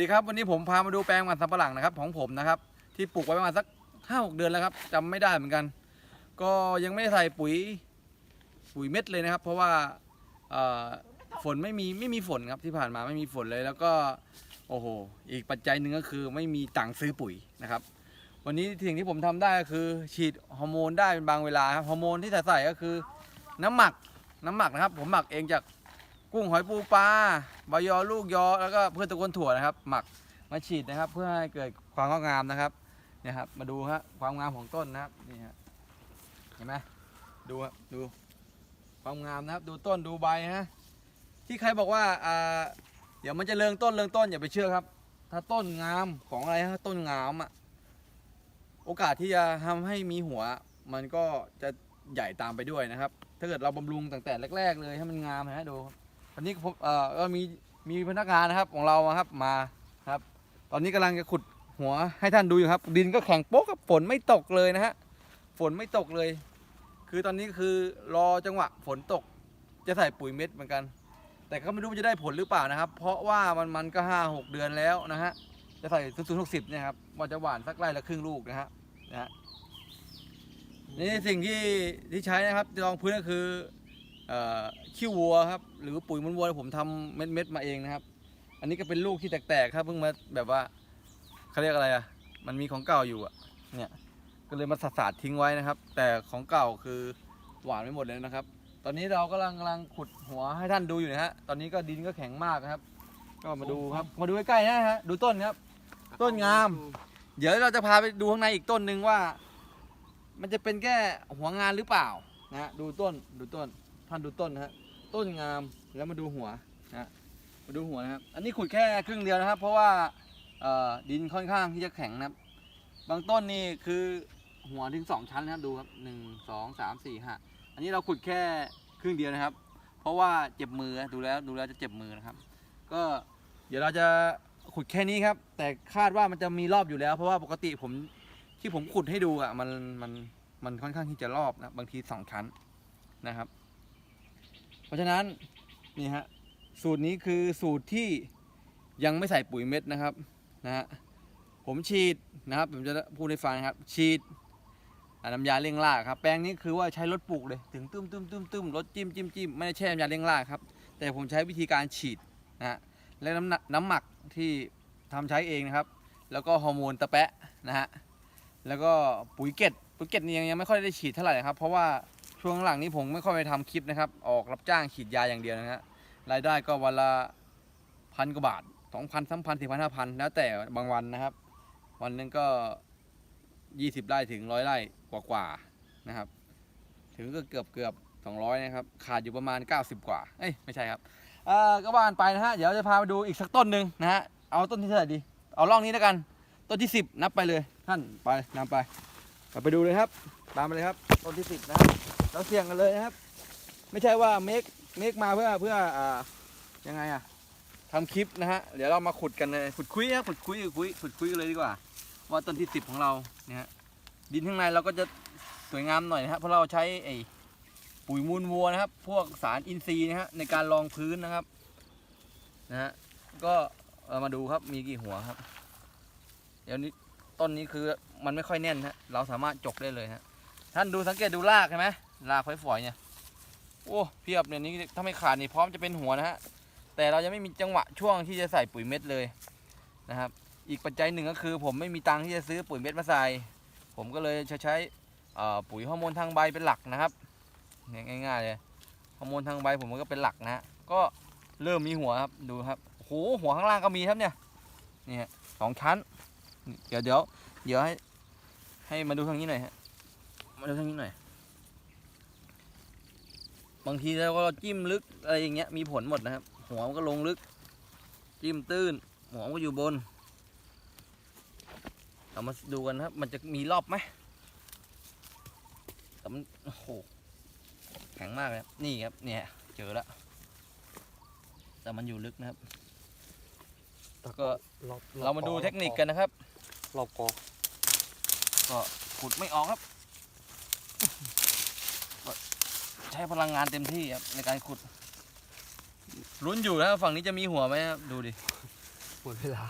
สวัสดีครับวันนี้ผมพามาดูแปลงมันสำปะหลังนะครับของผมนะครับ ที่ปลูกไว้ประมาณสักห้าหกเดือนแล้วครับจำไม่ได้เหมือนกัน ก็ยังไม่ได้ใส่ปุ๋ยปุ๋ยเม็ดเลยนะครับ เพราะว่าฝนไม่มีไม่มีฝนครับที่ผ่านมาไม่มีฝนเลย แล้วก็โอ้โหอีกปัจจัยหนึ่งก็คือไม่มีตังค์ซื้อปุ๋ยนะครับ วันนี้สิ่งที่ผมทำได้ก็คือ ฉีดฮอร์โมนได้เป็นบางเวลาครับฮอร์โมนที่จะใส่ก็คือ น้ำหมักน้ำหมักนะครับ ผมหมักเองจาก กุ้งหอยปูปลาใบยอลูกยอแล้วก็เพื่อตะกวนถั่วนะครับ หมักมาฉีดนะครับ เพื่อให้เกิดความงอกงามนะครับเนี่ยครับมาดูฮะความงามของต้นนะครับนี่ฮะเห็นไหมดูครับดูความงามนะครับ ดูต้นดูใบฮะที่ใครบอกว่าอ่าเดี๋ยวมันจะเริงต้นเริงต้นอย่าไปเชื่อครับ ถ้าต้นงามของอะไรฮะต้นงามอะโอกาสที่จะทำให้มีหัว มันก็จะใหญ่ตามไปด้วยนะครับ ถ้าเกิดเราบำรุงตั้งแต่แรก ๆ เลยให้มันงามนะฮะดู ครับตอนนี้ผมเอ่อก็มีมีพนักงานนะครับของเราอะครับมาครับ ตอนนี้กำลังจะขุดหัวให้ท่านดูอยู่ครับ ดินก็แข็งโป๊กครับฝนไม่ตกเลยนะฮะฝนไม่ตกเลย คือตอนนี้คือรอจังหวะฝนตกจะใส่ปุ๋ยเม็ดเหมือนกัน แต่ก็ไม่รู้ว่าจะได้ผลหรือเปล่านะครับ เพราะว่ามันมันก็ห้าหกเดือนแล้วนะฮะจะใส่ศูนย์หกสิบเนี่ยครับว่าจะหวานสักไร่ละครึ่งลูกนะฮะนะฮะนี่สิ่งที่ที่ใช้นะครับรองพื้นก็คือ ขี้วัวครับหรือปุ๋ยมูลวัวผมทำเม็ดเม็ดๆมาเองนะครับ อันนี้ก็เป็นลูกที่แตกๆครับเพิ่งมาแบบว่าเขาเรียกอะไรอะมันมีของเก่าอยู่อะเนี่ยก็เลยมาสาดทิ้งไว้นะครับ แต่ของเก่าคือหวานไม่หมดเลยนะครับ ตอนนี้เรากำลังกำลังขุดหัวให้ท่านดูอยู่นะฮะตอนนี้ก็ดินก็แข็งมากครับ ก็มาดูครับมาดูใกล้ๆนะฮะดูต้นครับ ต้นงาม เดี๋ยวเราจะพาไปดูข้างในอีกต้นหนึ่งว่า มันจะเป็นแค่หัวงานหรือเปล่านะฮะดูต้นดูต้น ท่านดูต้นนะฮะต้นงามแล้วมาดูหัวนะฮะมาดูหัวนะครับอันนี้ขุดแค่ครึ่งเดียวนะครับ เพราะว่าดินค่อนข้างที่จะแข็งนะครับ บางต้นนี่คือหัวถึงสองชั้นนะครับดูครับหนึ่งสองสามสี่ห้าอันนี้เราขุดแค่ครึ่งเดียวนะครับ เพราะว่าเจ็บมือดูแล้วดูแล้วจะเจ็บมือนะครับ ก็เดี๋ยวเราจะขุดแค่นี้ครับ แต่คาดว่ามันจะมีรอบอยู่แล้ว เพราะว่าปกติผมที่ผมขุดให้ดูอะมันมันมันค่อนข้างที่จะรอบนะบางทีสองชั้นนะครับ เพราะฉะนั้นนี่ฮะสูตรนี้คือสูตรที่ยังไม่ใส่ปุ๋ยเม็ดนะครับนะฮะผมฉีดนะครับผมจะพูดให้ฟังนะครับ ฉีดน้ำยาเร่งรากครับแปลงนี้คือว่าใช้รถปลูกเลยถึงตุ้มตุ้มตุ้มตุ้มรถจิ้มจิ้มจิ้มไม่ได้แช่น้ำยาเร่งรากครับ แต่ผมใช้วิธีการฉีดนะฮะและน้ำน้ำหมักที่ทำใช้เองนะครับ แล้วก็ฮอร์โมนตะแปะนะฮะแล้วก็ปุ๋ยเกล็ดปุ๋ยเกล็ดนี่ยังยังไม่ค่อยได้ฉีดเท่าไหร่ครับ เพราะว่า ช่วงหลังนี้ผมไม่ค่อยไปทำคลิปนะครับ ออกรับจ้างฉีดยาอย่างเดียวนะฮะรายได้ก็วันละพันกว่าบาทสองพันสามพันสี่พันห้าพันแล้วแต่บางวันนะครับ วันนึงก็ยี่สิบไร่ถึงร้อยไร่กว่าๆนะครับ ถึงก็เกือบเกือบสองร้อยนะครับ ขาดอยู่ประมาณเก้าสิบกว่า เอ้ยไม่ใช่ครับเอ่อก็บ้านไปนะฮะ เดี๋ยวจะพาไปดูอีกสักต้นหนึ่งนะฮะ เอาต้นที่เท่าไหร่ดี เอาร่องนี้แล้วกัน ต้นที่สิบนับไปเลย ท่านไปนำไป เราไปดูเลยครับ ตามไปเลยครับต้นที่สิบนะครับ เราเสี่ยงกันเลยนะครับ ไม่ใช่ว่าเมคเมคมาเพื่อเพื่ออ่ายังไงอะทำคลิปนะฮะเดี๋ยวเรามาขุดกันเลยขุดคุยนะขุดคุยขุดคุยขุดคุยกันเลยดีกว่า ว่าต้นที่สิบของเราเนี่ยฮะดินข้างในเราก็จะสวยงามหน่อยนะครับเพราะเราใช้ไอ้ปุ๋ยมูลวัวนะครับ พวกสารอินทรีย์นะฮะในการรองพื้นนะครับนะฮะก็เอามาดูครับมีกี่หัวครับ เดี๋ยวนี้ ต้นนี้คือมันไม่ค่อยแน่นฮะเราสามารถจกได้เลยฮะท่านดูสังเกตดูรากใช่ไหมรากฝอยๆเนี่ยโอ้เพียบเนี่ยนี้ถ้าไม่ขาดนี่พร้อมจะเป็นหัวนะฮะแต่เรายังไม่มีจังหวะช่วงที่จะใส่ปุ๋ยเม็ดเลยนะครับ อีกปัจจัยหนึ่งก็คือ ผมไม่มีตังค์ที่จะซื้อปุ๋ยเม็ดมาใส่ ผมก็เลยจะใช้ปุ๋ยฮอร์โมนทางใบเป็นหลักนะครับง่ายๆเลยฮอร์โมนทางใบผมมันก็เป็นหลักนะฮะก็เริ่มมีหัวครับดูครับโอ้โหหัวข้างล่างก็มีครับเนี่ยนี่ฮะสองชั้น เดี๋ยวเดี๋ยวเดี๋ยวให้ให้มาดูทางนี้หน่อยฮะ มาดูทางนี้หน่อย บางทีเราก็จิ้มลึกอะไรอย่างเงี้ยมีผลหมดนะครับ หัวมันก็ลงลึก จิ้มตื้น หัวมันก็อยู่บน เรามาดูกันนะครับ มันจะมีรอบไหมแต่มันโอ้โหแข็งมากเลยครับนี่ครับ เนี่ยเจอแล้ว แต่มันอยู่ลึกนะครับก็รอบเรามาดูเทคนิคกันนะครับ รอบกอก็ขุดไม่ออกครับก็ใช้พลังงานเต็มที่ครับในการขุดลุ้นอยู่นะครับฝั่งนี้จะมีหัวไหมครับดูดิหมดเวลา